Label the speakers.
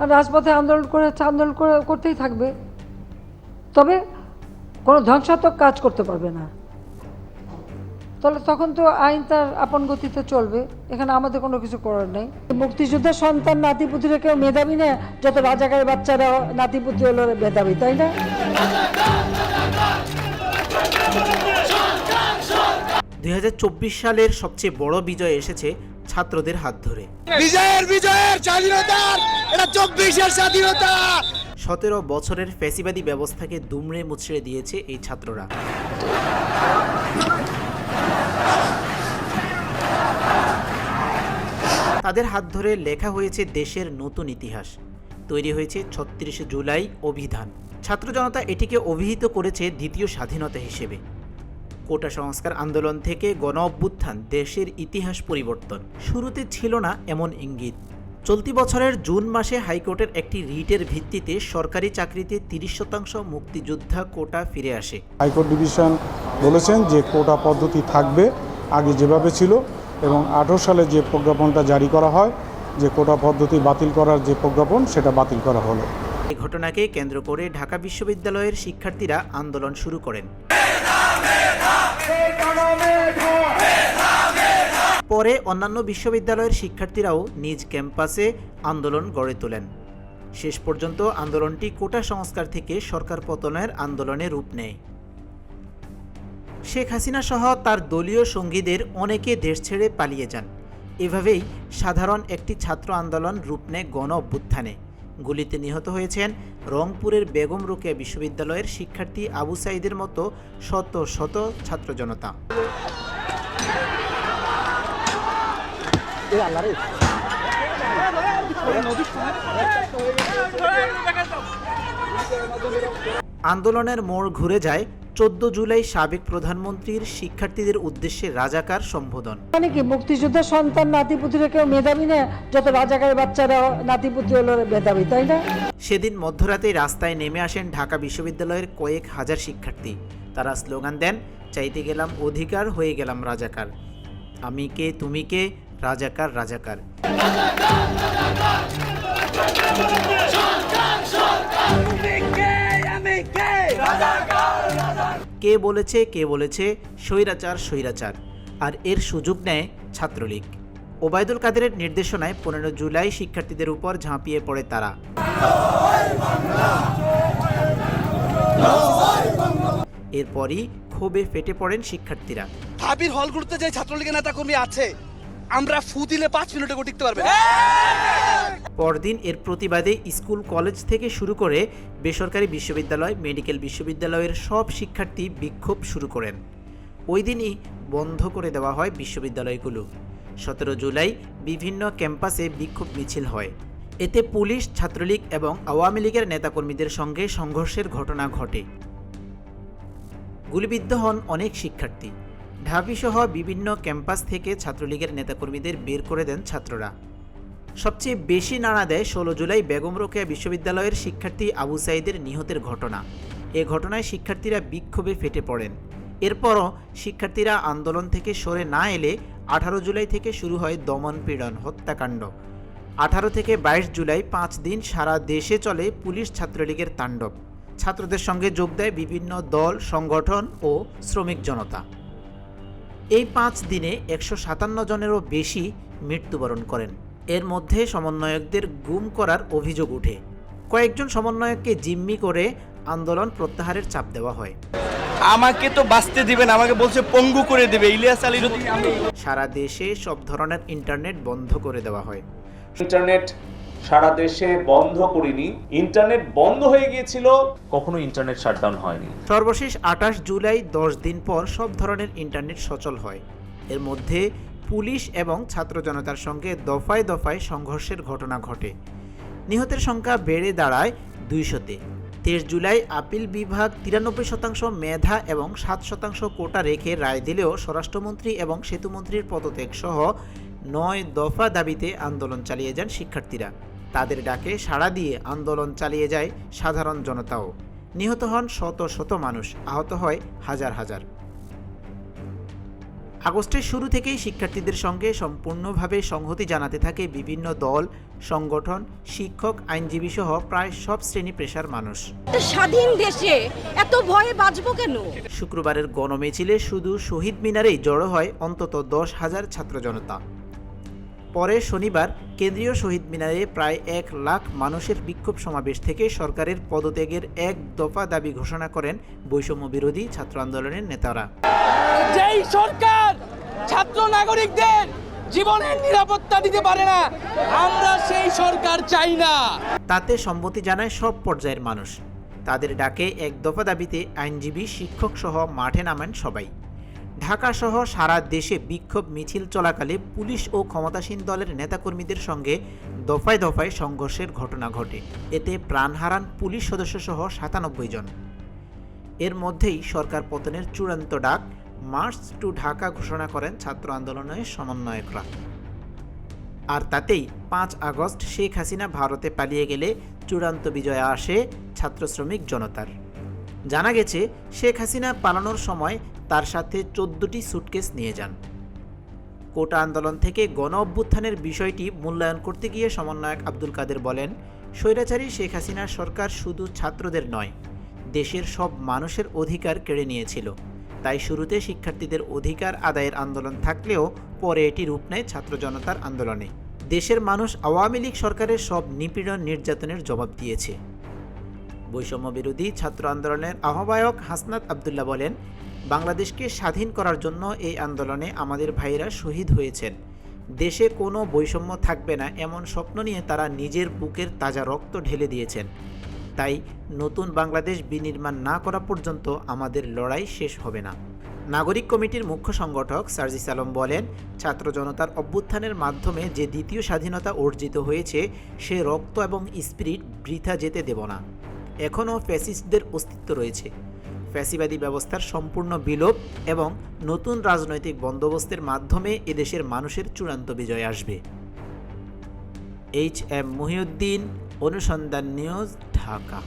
Speaker 1: আর রাজপথে আন্দোলন করে আন্দোলন করে করতেই থাকবে। তবে কোনো ধ্বংসাত্মক কাজ করতে পারবে না। তাহলে তখন তো আইন তার আপন গতিতে চলবে। এখানে আমাদের কোনো কিছু করার নেই। মুক্তিযোদ্ধার সন্তান নাতিপুতিরা কেউ মেধাবী না যত রাজাকারের বাচ্চারা নাতিপুতি হলো মেধাবী তাই না?
Speaker 2: দুই হাজার চব্বিশ সালের সবচেয়ে বড় বিজয় এসেছে ছাত্রদের হাত ধরে।
Speaker 3: বিজয়ের বিজয়ের স্বাধীনতার এটা চব্বিশের স্বাধীনতা!
Speaker 2: সতেরো বছরের ফ্যাসিবাদী ব্যবস্থাকে দুমড়ে মুচড়ে দিয়েছে এই ছাত্ররা। তাদের হাত ধরে লেখা হয়েছে দেশের নতুন ইতিহাস। তৈরি হয়েছে ছত্রিশে জুলাই অভিধান। ছাত্র জনতা এটিকে অভিহিত করেছে দ্বিতীয় স্বাধীনতা হিসেবে। কোটা সংস্কার আন্দোলন থেকে গণ অভ্যুত্থান দেশের ইতিহাস পরিবর্তন। শুরুতে ছিল না এমন ইঙ্গিত। চলতি বছরের জুন মাসে হাইকোর্টের একটি রিটের ভিত্তিতে সরকারি চাকরিতে তিরিশ শতাংশ মুক্তিযোদ্ধা কোটা ফিরে আসে।
Speaker 4: হাইকোর্ট ডিভিশন বলেছেন যে কোটা পদ্ধতি থাকবে আগে যেভাবে ছিল এবং আঠারো সালে যে প্রজ্ঞাপনটা জারি করা হয় যে কোটা পদ্ধতি বাতিল করার যে প্রজ্ঞাপন সেটা বাতিল করা হলো।
Speaker 2: এই ঘটনাকে কেন্দ্র করে ঢাকা বিশ্ববিদ্যালয়ের শিক্ষার্থীরা আন্দোলন শুরু করেন। পরে অন্যান্য বিশ্ববিদ্যালয়ের শিক্ষার্থীরাও নিজ ক্যাম্পাসে আন্দোলন গড়ে তোলেন। শেষ পর্যন্ত আন্দোলনটি কোটা সংস্কার থেকে সরকার পতনের আন্দোলনে রূপ নেয়। শেখ হাসিনা সহ তার দলীয় সঙ্গীদের অনেকে দেশ ছেড়ে পালিয়ে যান। এভাবেই সাধারণ একটি ছাত্র আন্দোলন রূপ নেয় গণ অভ্যুত্থানে গুলিতে নিহত হয়েছেন রংপুরের বেগম রোকেয়া বিশ্ববিদ্যালয়ের শিক্ষার্থী আবু সাইদের মতো শত শত ছাত্র জনতা। আন্দোলনের মোড় ঘুরে যায় চোদ্দ জুলাই সাবেক প্রধানমন্ত্রীর শিক্ষার্থীদের উদ্দেশ্যে রাজাকার সম্বোধন।
Speaker 1: মানে কি মুক্তিযোদ্ধার সন্তান নাতিপুতিরা কেউ মেধাবী না? যত রাজাকার বাচ্চারা নাতিপুতি হলো মেধাবী তাই না?
Speaker 2: সেদিন মধ্যরাতে রাস্তায় নেমে আসেন ঢাকা বিশ্ববিদ্যালয়ের কয়েক হাজার শিক্ষার্থী। তারা স্লোগান দেন চাইতে গেলাম অধিকার হয়ে গেলাম রাজাকার। আমি কে তুমি কে? রাজাকার রাজাকার। কে বলেছে কে বলেছে? স্বৈরাচার স্বৈরাচার। আর এর সুযোগ নেয় ছাত্রলীগ। ওবায়দুল কাদেরের নির্দেশনায় পনেরো জুলাই শিক্ষার্থীদের উপর ঝাঁপিয়ে পড়ে তারা। এরপরই ক্ষোভে ফেটে পড়েন শিক্ষার্থীরা।
Speaker 3: হাবির হলগুলোতে যে ছাত্রলীগের নেতা কর্মী আছে, আমরা ফু দিলে পাঁচ মিনিটে টিকতে পারবে।
Speaker 2: পরদিন এর প্রতিবাদে স্কুল, কলেজ থেকে শুরু করে বেসরকারি বিশ্ববিদ্যালয়, মেডিকেল বিশ্ববিদ্যালয়ের সব শিক্ষার্থী বিক্ষোভ শুরু করেন। ওই দিনই বন্ধ করে দেওয়া হয় বিশ্ববিদ্যালয়গুলো। সতেরো জুলাই বিভিন্ন ক্যাম্পাসে বিক্ষোভ মিছিল হয়। এতে পুলিশ, ছাত্রলীগ এবং আওয়ামী লীগের নেতাকর্মীদের সঙ্গে সংঘর্ষের ঘটনা ঘটে। গুলিবিদ্ধ হন অনেক শিক্ষার্থী। ঢাবিসহ বিভিন্ন ক্যাম্পাস থেকে ছাত্রলীগের নেতাকর্মীদের বের করে দেন ছাত্ররা। সবচেয়ে বেশি নাড়া দেয় ষোলো জুলাই বেগম রোকেয়া বিশ্ববিদ্যালয়ের শিক্ষার্থী আবু সাইদের নিহতের ঘটনা। এ ঘটনায় শিক্ষার্থীরা বিক্ষোভে ফেটে পড়েন। এরপরও শিক্ষার্থীরা আন্দোলন থেকে সরে না এলে আঠারো জুলাই থেকে শুরু হয় দমন পীড়ন হত্যাকাণ্ড। আঠারো থেকে বাইশ জুলাই পাঁচ দিন সারা দেশে চলে পুলিশ ছাত্রলীগের তাণ্ডব। ছাত্রদের সঙ্গে যোগ দেয় বিভিন্ন দল, সংগঠন ও শ্রমিক জনতা। এই পাঁচ দিনে একশো সাতান্ন জনেরও বেশি মৃত্যুবরণ করেন। এর মধ্যে সমন্বয়কদের গুম করার অভিযোগ উঠে কয়েকজন সমন্বয়ককে জিম্মি করে আন্দোলন প্রত্যাহারের চাপ দেওয়া হয়।
Speaker 5: আমাকে তো বাঁচতে দিবেন আমাকে বলছে পঙ্গু করে দেবে ইলিয়াস আলী যদি আমি
Speaker 2: সারা দেশে সব ধরনের ইন্টারনেট বন্ধ করে দেওয়া হয়।
Speaker 6: ইন্টারনেট সারা দেশে বন্ধ করিনি ইন্টারনেট বন্ধ হয়ে গিয়েছিল কখনো ইন্টারনেট শাটডাউন হয়নি।
Speaker 2: সর্বশেষ আঠাশ জুলাই দশ দিন পর সব ধরনের ইন্টারনেট সচল হয়। এর মধ্যে পুলিশ এবং ছাত্র জনতার সঙ্গে দফায় দফায় সংঘর্ষের ঘটনা ঘটে। নিহতের সংখ্যা বেড়ে দাঁড়ায় দুইশোতে। তেইশ জুলাই আপিল বিভাগ তিরানব্বই শতাংশ মেধা এবং সাত শতাংশ কোটা রেখে রায় দিলেও স্বরাষ্ট্রমন্ত্রী এবং সেতুমন্ত্রীর পদত্যাগ সহ নয় দফা দাবিতে আন্দোলন চালিয়ে যান শিক্ষার্থীরা। তাদের ডাকে সাড়া দিয়ে আন্দোলন চালিয়ে যায় সাধারণ জনতাও। নিহত হন শত শত মানুষ, আহত হয় হাজার হাজার। আগস্টের শুরু থেকেই শিক্ষার্থীদের সঙ্গে সম্পূর্ণভাবে সংহতি জানাতে থাকে বিভিন্ন দল সংগঠন শিক্ষক আইনজীবী সহ প্রায় সব শ্রেণি পেশার মানুষ।
Speaker 7: স্বাধীন দেশে এত ভয়ে বাঁচবো কেন?
Speaker 2: শুক্রবারের গণমিছিলে শুধু শহীদ মিনারেই জড়ো হয় অন্তত দশ হাজার ছাত্র জনতা। পরে শনিবার কেন্দ্রীয় শহীদ মিনারে প্রায় এক লাখ মানুষের বিক্ষোভ সমাবেশ থেকে সরকারের পদত্যাগের এক দফা দাবি ঘোষণা করেন বৈষম্য বিরোধী ছাত্র আন্দোলনের নেতারা।
Speaker 3: যেই সরকার ছাত্র নাগরিকদের জীবনের নিরাপত্তা দিতে পারে না আমরা সেই সরকার চাই না।
Speaker 2: তাতে সম্মতি জানায় সব পর্যায়ের মানুষ। তাদের ডাকে এক দফা দাবিতে আইনজীবী শিক্ষক সহ মাঠে নামেন সবাই। ঢাকা সহ সারা দেশে বিক্ষোভ মিছিল চলাকালে পুলিশ ও ক্ষমতাসীন দলের নেতাকর্মীদের সঙ্গে দফায় দফায় সংঘর্ষের ঘটনা ঘটে। এতে প্রাণ হারান পুলিশ সদস্য সহ সাতানব্বই জন। এর মধ্যেই সরকার পতনের চূড়ান্ত ডাক মার্চ টু ঢাকা ঘোষণা করেন ছাত্র আন্দোলনের সমন্বয়করা। আর তাতেই পাঁচ আগস্ট শেখ হাসিনা ভারতে পালিয়ে গেলে চূড়ান্ত বিজয় আসে ছাত্র শ্রমিক জনতার। জানা গেছে, শেখ হাসিনা পালানোর সময় তার সাথে চোদ্দটি সুটকেস নিয়ে যান। কোটা আন্দোলন থেকে গণ অভ্যুত্থানের বিষয়টি মূল্যায়ন করতে গিয়ে সমন্বয়ক আব্দুল কাদের বলেন, স্বৈরাচারী শেখ হাসিনার সরকার শুধু ছাত্রদের নয়, দেশের সব মানুষের অধিকার কেড়ে নিয়েছিল। তাই শুরুতে শিক্ষার্থীদের অধিকার আদায়ের আন্দোলন থাকলেও পরে এটি রূপ নেয় ছাত্র জনতার আন্দোলনে। দেশের মানুষ আওয়ামী লীগ সরকারের সব নিপীড়ন নির্যাতনের জবাব দিয়েছে। বৈষম্য বিরোধী ছাত্র আন্দোলনের আহ্বায়ক হাসনাত আবদুল্লাহ বলেন বাংলাদেশকে স্বাধীন করার জন্য এই আন্দোলনে আমাদের ভাইরা শহীদ হয়েছেন। দেশে কোনো বৈষম্য থাকবে না, এমন স্বপ্ন নিয়ে তারা নিজের বুকের তাজা রক্ত ঢেলে দিয়েছেন। তাই নতুন বাংলাদেশ বিনির্মাণ না করা পর্যন্ত আমাদের লড়াই শেষ হবে না। নাগরিক কমিটির মুখ্য সংগঠক সার্জিস আলম বলেন, ছাত্র জনতার অভ্যুত্থানের মাধ্যমে যে দ্বিতীয় স্বাধীনতা অর্জিত হয়েছে, সে রক্ত এবং স্পিরিট বৃথা যেতে দেব না। এখনও ফ্যাসিস্টদের অস্তিত্ব রয়েছে। ফ্যাসিবাদী ব্যবস্থার সম্পূর্ণ বিলোপ এবং নতুন রাজনৈতিক বন্দোবস্তের মাধ্যমে এদেশের মানুষের চূড়ান্ত বিজয় আসবে। এইচ এম মহিউদ্দিন, অনুসন্ধান নিউজ, ঢাকা।